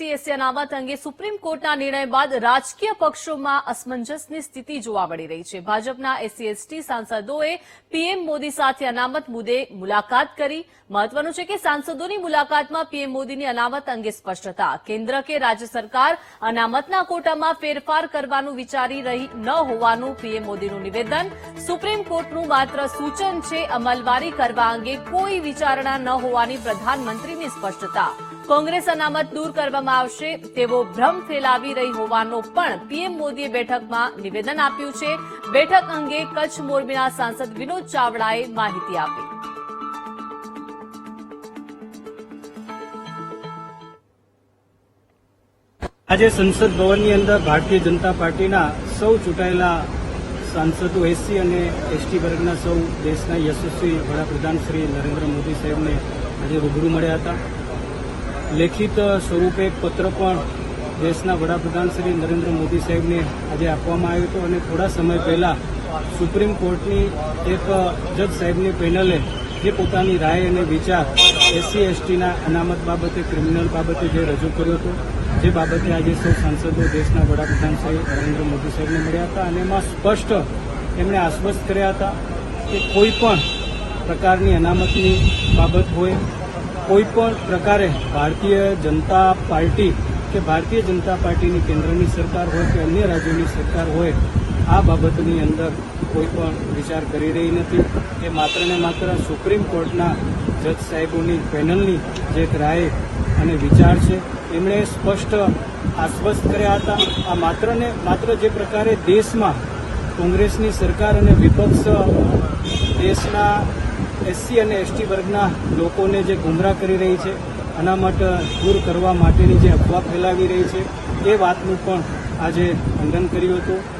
CSC અનામત અંગે supreme કોર્ટના નિર્ણય બાદ રાજકીય પક્ષોમાં અસમંજસની સ્થિતિ જોવા મળી રહી છે. ભાજપના એસસી સાંસદોએ પીએમ મોદી સાથે અનામત મુદ્દે મુલાકાત કરી. મહત્વનું છે કે સાંસદોની મુલાકાતમાં પીએમ મોદીની અનામત અંગે સ્પષ્ટતા. કેન્દ્ર કે રાજ્ય સરકાર અનામતના કોટામાં ફેરફાર કરવાનું વિચારી રહી ન હોવાનું પીએમ મોદીનું નિવેદન. સુપ્રીમ કોર્ટનું માત્ર સૂચન છે અમલવારી કરવા અંગે કોઈ વિચારણા ન હોવાની પ્રધાનમંત્રીની સ્પષ્ટતા. કોંગ્રેસ અનામત દૂર કરવામાં આવશે. તેવો ભ્રમ ફેલાવી રહી હોવાનો પણ પીએમ મોદીએ બેઠકમાં નિવેદન આપ્યું છે. બેઠક અંગે કચ્છ મોરબીના સાંસદ વિનોદ ચાવડાએ માહિતી આપી. આજે સંસદ ભવનની અંદર ભારતીય જનતા પાર્ટીના સૌ ચૂંટાયેલા સાંસદો એસસી અને એસટી વર્ગના સૌ દેશના યશસ્વી વડાપ્રધાન શ્રી નરેન્દ્ર મોદી સાહેબને આજે રૂબરૂ મળ્યા હતા. લેખિત સ્વરૂપે એક પત્ર પણ દેશના વડાપ્રધાન શ્રી નરેન્દ્ર મોદી સાહેબને આજે આપવામાં આવ્યો હતો અને થોડા સમય પહેલા સુપ્રીમ કોર્ટની એક જજ સાહેબની પેનલે જે પોતાની રાય અને વિચાર એસસી, એસટીના અનામત બાબતે, ક્રિમિનલ બાબતે જે રજૂ કર્યો હતો, જે બાબતે આજે સૌ સાંસદો દેશના વડાપ્રધાન શ્રી નરેન્દ્ર મોદી સાહેબને મળ્યા હતા અને એમાં સ્પષ્ટ એમણે આશ્વસ્ત કર્યા હતા કે કોઈ પણ પ્રકારની અનામતની બાબત હોય કોઈ પણ પ્રકારે ભારતીય જનતા પાર્ટી કે ભારતીય જનતા પાર્ટીની કેન્દ્રની સરકાર હોય કે અન્ય રાજ્યોની સરકાર હોય, આ બાબતની અંદર કોઈ પણ વિચાર કરી રહી નથી. એ માત્ર ને માત્ર સુપ્રીમ કોર્ટના જજ સાહેબોની પેનલની જે રાય અને વિચાર છે. એમણે સ્પષ્ટ આશ્વસ્ત કર્યા હતા. આ માત્ર ને માત્ર જે પ્રકારે દેશમાં કોંગ્રેસની સરકાર અને વિપક્ષ દેશના એસસી અને એસટી વર્ગના લોકોને જે ગુમરાહ કરી રહી છે અનામત દૂર કરવા માટેની જે અફવા ફેલાવી રહી છે, એ વાતનું પણ આજે ખંડન કર્યું હતું.